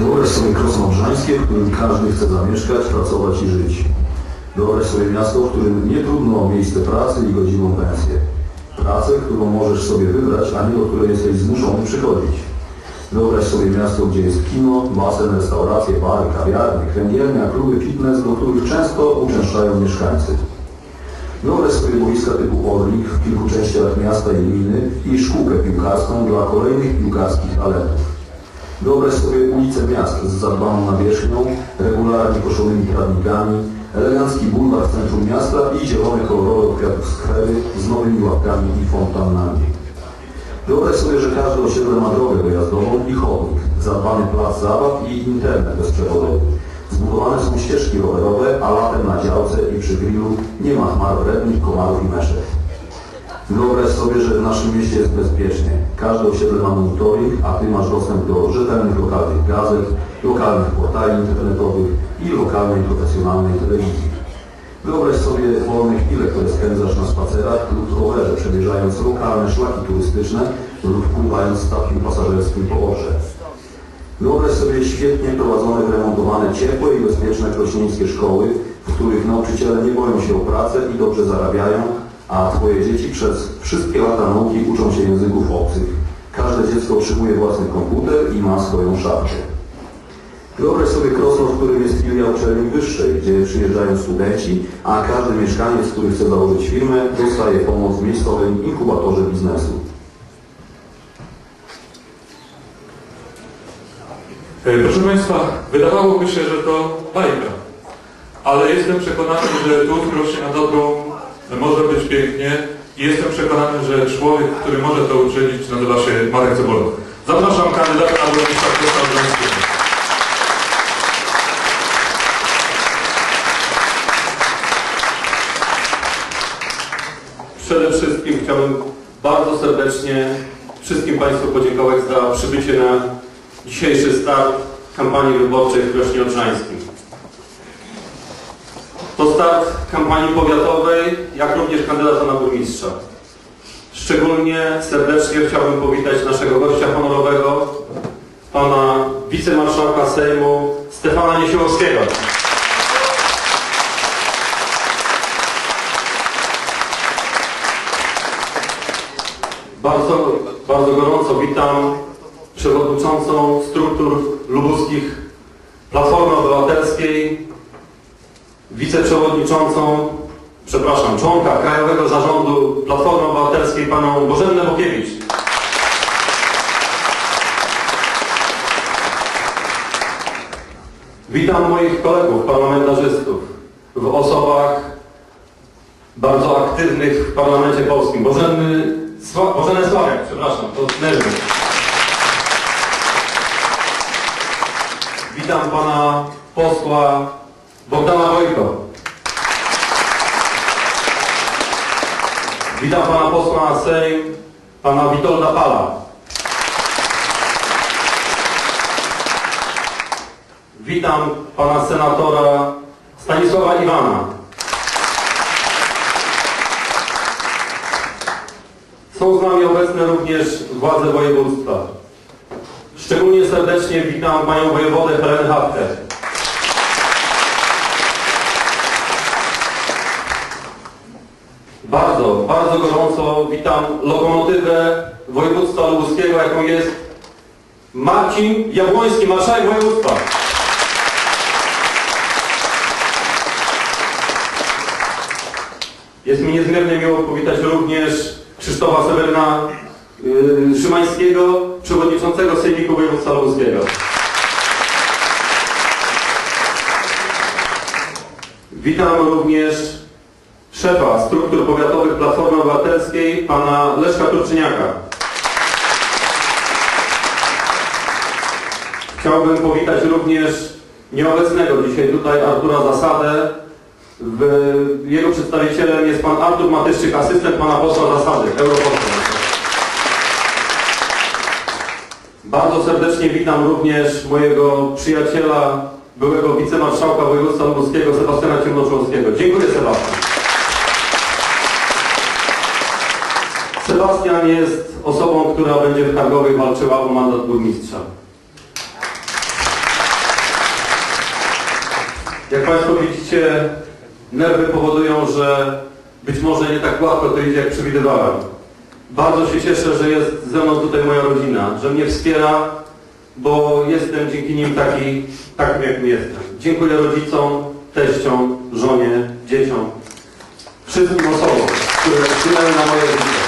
Wyobraź sobie Krosno Odrzańskie, w którym każdy chce zamieszkać, pracować i żyć. Wyobraź sobie miasto, w którym nie trudno o miejsce pracy i godziną pensję. Pracę, którą możesz sobie wybrać, a nie do której jesteś zmuszony przychodzić. Wyobraź sobie miasto, gdzie jest kino, basen, restauracje, bary, kawiarnie, kręgielnia, kluby fitness, do których często uczęszczają mieszkańcy. Wyobraź sobie boiska typu Orlik w kilku częściach miasta i gminy i szkółkę piłkarską dla kolejnych piłkarskich talentów. Wyobraź sobie ulicę miast z zadbaną nawierzchnią, regularnie koszonymi trawnikami, elegancki bulwar w centrum miasta i zielone kolorowe kwiatów skwery z nowymi ławkami i fontannami. Wyobraź sobie, że każde osiedle ma drogę dojazdową i chodnik, zadbany plac zabaw i internet bezprzewodowy. Zbudowane są ścieżki rowerowe, a latem na działce i przy grillu nie ma chmar wrednych, komarów i meszek. Wyobraź sobie, że w naszym mieście jest bezpiecznie. Każde osiedle ma monitoring, a Ty masz dostęp do rzetelnych lokalnych gazet, lokalnych portali internetowych i lokalnej profesjonalnej telewizji. Wyobraź sobie wolne chwile, które spędzasz na spacerach lub rowerze, przemierzając lokalne szlaki turystyczne lub pływając statkiem pasażerskim po Orze. Wyobraź sobie świetnie prowadzone, wyremontowane, ciepłe i bezpieczne krośnieńskie szkoły, w których nauczyciele nie boją się o pracę i dobrze zarabiają, a Twoje dzieci przez wszystkie lata nauki uczą się języków obcych. Każde dziecko otrzymuje własny komputer i ma swoją szafkę. Wyobraź sobie Krosno, w którym jest filia uczelni wyższej, gdzie przyjeżdżają studenci, a każdy mieszkaniec, który chce założyć firmę, dostaje pomoc w miejscowym inkubatorze biznesu. E, Proszę Państwa, wydawałoby się, że to bajka, ale jestem przekonany, że tu w Krośnie nad Odrą może być pięknie i jestem przekonany, że człowiek, który może to uczynić, nazywa się Marek Cebolow. Zapraszam kandydata na burmistrza Krosna Odrzańskiego. Przede wszystkim chciałbym bardzo serdecznie wszystkim Państwu podziękować za przybycie na dzisiejszy start kampanii wyborczej w Krośnie Odrzańskim. To start kampanii powiatowej, jak również kandydata na burmistrza. Szczególnie serdecznie chciałbym powitać naszego gościa honorowego, pana wicemarszałka Sejmu Stefana Niesiłowskiego. Bardzo, bardzo gorąco witam przewodniczącą struktur lubuskich Platformy Obywatelskiej, wiceprzewodniczącą, przepraszam, członka Krajowego Zarządu Platformy Obywatelskiej, panią Bożennę Bokiewicz. Witam moich kolegów parlamentarzystów w osobach bardzo aktywnych w parlamencie polskim. Bożenny, Sła, Bożenę Sławiak, przepraszam, to nerwy. Witam pana posła Bogdana Wojko. Witam pana posła na Sejm, pana Witolda Pala. Witam pana senatora Stanisława Iwana. Są z nami obecne również władze województwa. Szczególnie serdecznie witam panią wojewodę Helenę Hapkę. Bardzo, bardzo gorąco witam lokomotywę województwa lubuskiego, jaką jest Marcin Jabłoński, marszałek województwa. Jest mi niezmiernie miło powitać również Krzysztofa Seweryna yy, Szymańskiego, przewodniczącego Sejmiku Województwa Lubuskiego. Witam również szefa struktur powiatowych Platformy Obywatelskiej, pana Leszka Turczyniaka. Chciałbym powitać również nieobecnego dzisiaj tutaj Artura Zasadę. W, jego przedstawicielem jest pan Artur Matyszczyk, asystent pana posła Zasady, europosła. Bardzo serdecznie witam również mojego przyjaciela, byłego wicemarszałka województwa lubuskiego Sebastiana Ciemnoczłowskiego. Dziękuję Sebastian. Sebastian jest osobą, która będzie w Targowej walczyła o mandat burmistrza. Jak Państwo widzicie, nerwy powodują, że być może nie tak gładko to idzie, jak przewidywałem. Bardzo się cieszę, że jest ze mną tutaj moja rodzina, że mnie wspiera, bo jestem dzięki nim taki, takim, jakim jestem. Dziękuję rodzicom, teściom, żonie, dzieciom, wszystkim osobom, które wpłynęły na moje życie.